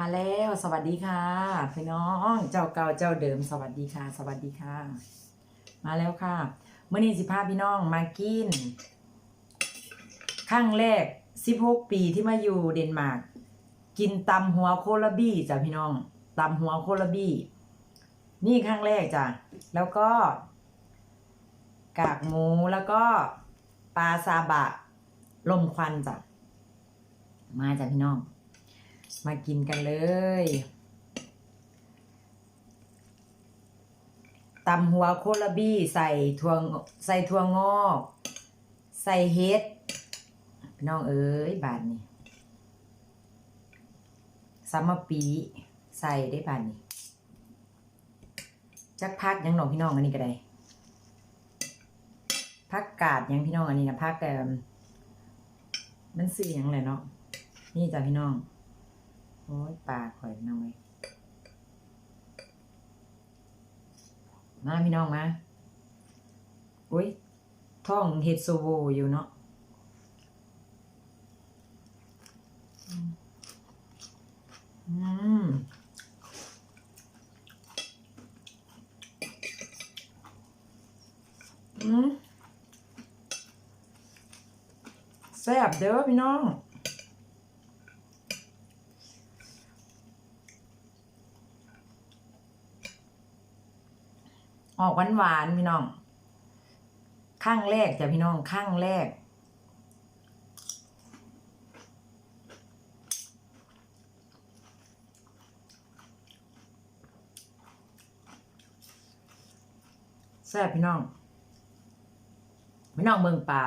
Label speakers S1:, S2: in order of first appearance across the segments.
S1: มาแล้วสวัสดีค่ะพี่น้องเจ้าเก่าเจ้าเดิมสวัสดีค่ะ สวัสดีค่ะ มาแล้วค่ะเมื่อนี้สิพาพี่น้องมากินครั้งแรก16ปีที่มาอยู่เดนมาร์กกินตำหัวโคลบี้จ้ะพี่น้องตำหัวโคลบี้ นี่ครั้งแรกจ้ะแล้วก็ กากหมูแล้วก็ปลาซาบะลมควันจ้ะมาจ้ะพี่น้อง มากินกันเลยตำหัวโคลาบี้ใส่ถั่วงใส่ถั่วงอก ใส่เฮ็ดพี่น้องเอ้ยบาทนี่ซัมมปีใส่ได้บาทนี่จักพักยังหนอพี่น้องอันนี้ก็ได้พักกาดยังพี่น้องอันนี้นะพักแต่มันสื่อยังเลยเนาะนี่จ้ะพี่น้อง โอ้ยปลาข่อยน้องเลยมาพี่น้องมาอุ้ยท้องเฮดโซโวอยู่เนาะอืมอืมแซ่บเด้อพี่น้อง ออกหวานหวานๆพี่น้อง ข้างแรกจ้ะพี่น้องข้างแรก แซ่บพี่น้อง พี่น้องเมืองป่า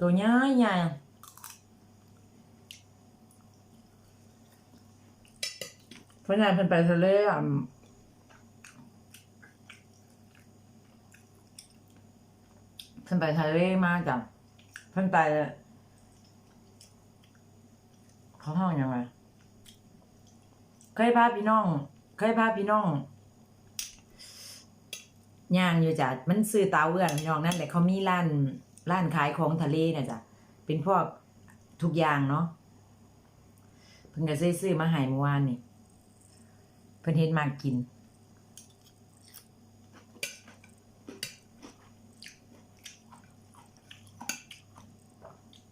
S1: ตัวใหญ่ใหญ่เพราะนั้นเพิ่นไปทะเลอะ เพิ่นไปทะเลมาจ้ะเพิ่นไปเขาห้องยังไงเคยพาพี่น้องเคยพาพี่น้องย่างอยู่จ้ะมันซื้อตาเวือนพี่น้องนั่นแหละเขามีร้านร้านขายของทะเลน่ะจ้ะเป็นพวกทุกอย่างเนาะเพิ่นก็ซื้อซื้อมาให้เมื่อวานนี่เพิ่นเฮ็ดมากิน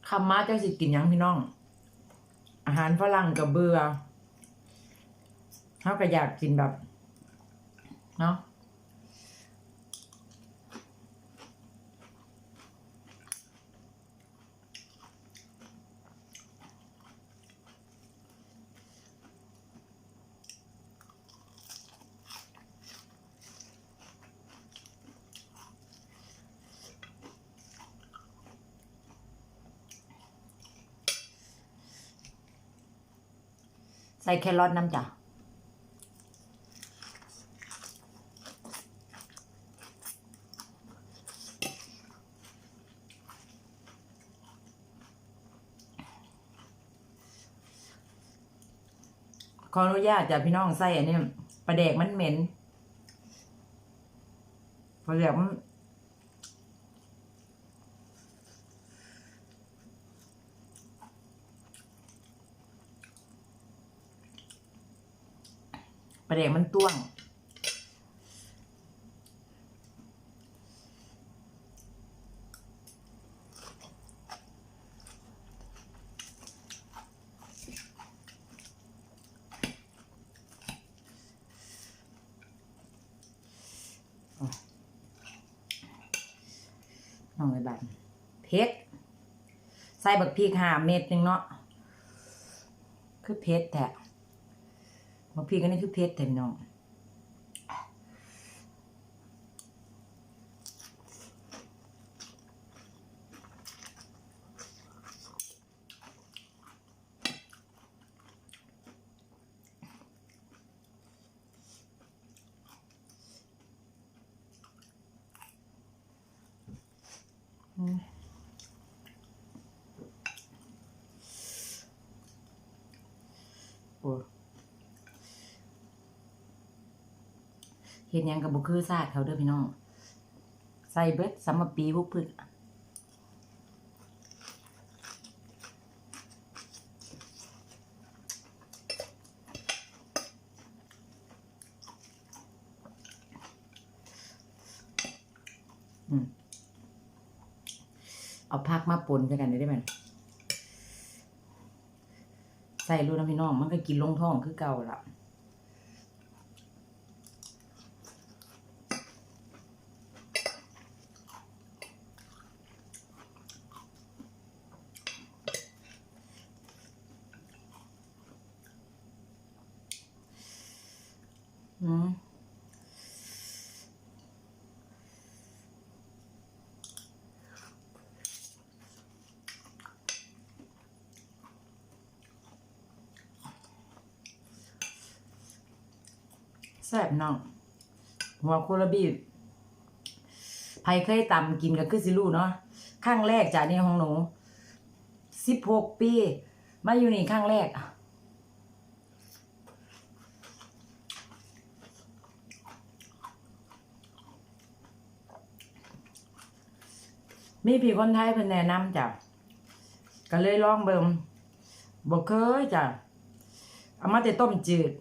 S1: คำมาเจ้าสิกินยังพี่น้อง อาหารฝรั่งกับเบื่อเขาก็อยากกินแบบ เนาะ ใส่แครอทน้ำจ้ะขออนุญาตจ้ะพี่น้องใส่อันนี้ปลาแดกมันเหม็นปลาแดกมัน ปลาแดกมันต้วง น้องไอ้บันเพชรใส่บักพริกหาเม็ดหนึ่งเนาะ คือเพชรแท้ บักพริกอันนี้คือเพชรแต่พี่น้องโเห็นยังกับบุคือซาดเขาเด้อพี่น้อง ใส่เบ็ดสำมะปีพวกพืชเอาพักมาปนกันได้ไหมใส่รูนะพี่น้อง มันก็กินลงท้องคือเก่าละ แซ่บน้องหัวโคลบีไผเคยตำกินก็คือสิรู้เนาะครั้งแรกจากนี่ของหนูสิบหกปี มาอยู่นี่ครั้งแรกมีพี่คนไทยเพิ่นแนะนำจ้ะก็เลยลองเบิ่งบ่เคยจ้ะเอามาแต่ต้มจืด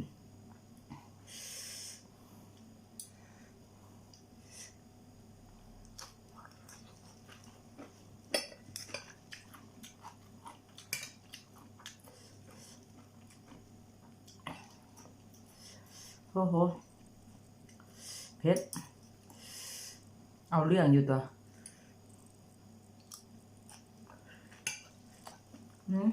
S1: โอ้โหเพชรเอาเรื่องอยู่ตัวหืม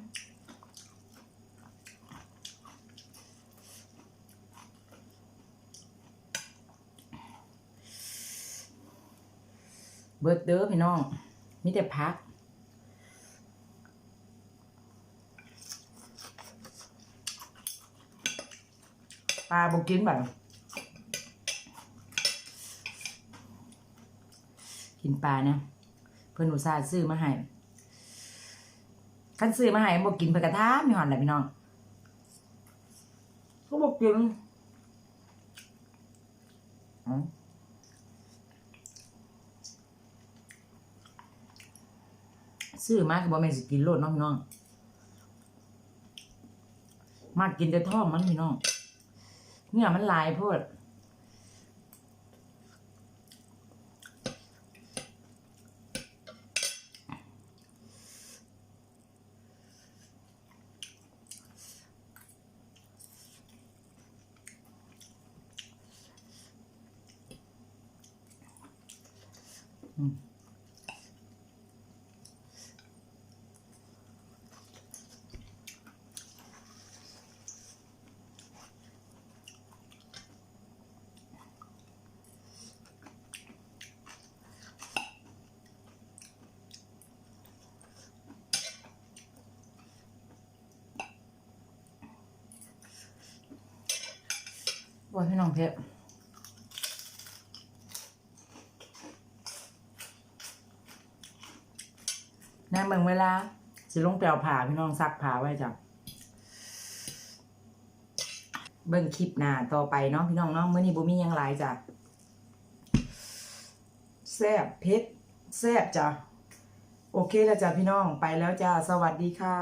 S1: เบิร์ดเด้อพี่น้อง มีแต่พัก ปลาบกินแบบกินปลาเนี่ยเพื่อนอุตส่าห์ซื้อมาให้คันซื้อมาให้บอกกินเพื่อกระทามมีหอนแหละพี่น้องก็บอกกินอ๋อซื้อมาก็บอกแม่สิกินโลดน้องพี่น้อง มากินแต่ท้องมันพี่น้อง เนี่ยมันลายโพดอืม โอ้ยพี่น้องเพชรแน่เมืองเวลา สิลงแปลวผ่าพี่น้องซักผ่าไว้จ้ะเบิ่งคลิปหน้าต่อไปเนาะพี่น้องเนาะมื้อนี้บ่มียังหลายจ้ะแซ่บเผ็ดแซ่บจ้ะโอเคแล้วจ้ะพี่น้องไปแล้วจ้าสวัสดีค่ะ